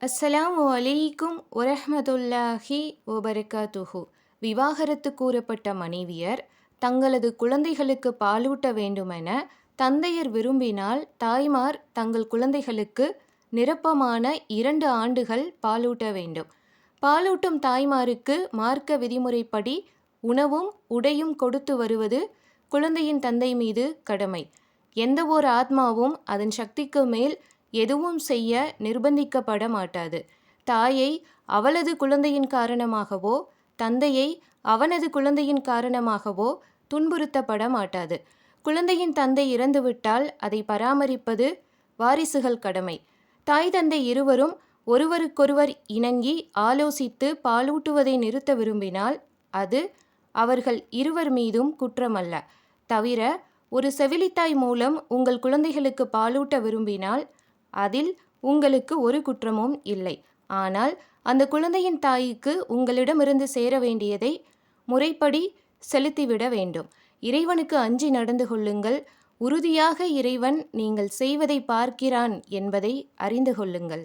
அஸ்ஸலாமு அலைக்கும் ஒரஹமதுல்லாஹி ஒபரகாத்துஹு விவாகரத்து கூறப்பட்ட மனைவியர் தங்களது குழந்தைகளுக்கு பாலூட்ட வேண்டுமென தந்தையர் விரும்பினால் தாய்மார் தங்கள் குழந்தைகளுக்கு நிரப்பமான இரண்டு ஆண்டுகள் பாலூட்ட வேண்டும். பாலூட்டும் தாய்மாருக்கு மார்க்க விதிமுறைப்படி உணவும் உடையும் கொடுத்து வருவது குழந்தையின் தந்தை மீது கடமை. எந்த ஒரு ஆத்மாவும் அதன் சக்திக்கு மேல் எதுவும் செய்ய நிர்பந்திக்கப்பட மாட்டாது. தாயை அவளது குழந்தையின் காரணமாகவோ தந்தையை அவனது குழந்தையின் காரணமாகவோ துன்புறுத்தப்பட மாட்டாது. குழந்தையின் தந்தை இறந்துவிட்டால் அதை பராமரிப்பது வாரிசுகள் கடமை. தாய் தந்தை இருவரும் ஒருவருக்கொருவர் இணங்கி ஆலோசித்து பாலூட்டுவதை நிறுத்த விரும்பினால் அது அவர்கள் இருவர் மீதும் குற்றமல்ல. தவிர ஒரு செவிலித்தாய் மூலம் உங்கள் குழந்தைகளுக்கு பாலூட்ட விரும்பினால் அதில் உங்களுக்கு ஒரு குற்றமும் இல்லை. ஆனால் அந்த குழந்தையின் தாய்க்கு உங்களிடமிருந்து சேர வேண்டியதை முறைப்படி செலுத்திவிட வேண்டும். இறைவனுக்கு அஞ்சி நடந்து கொள்ளுங்கள். உறுதியாக இறைவன் நீங்கள் செய்வதை பார்க்கிறான் என்பதை அறிந்து கொள்ளுங்கள்.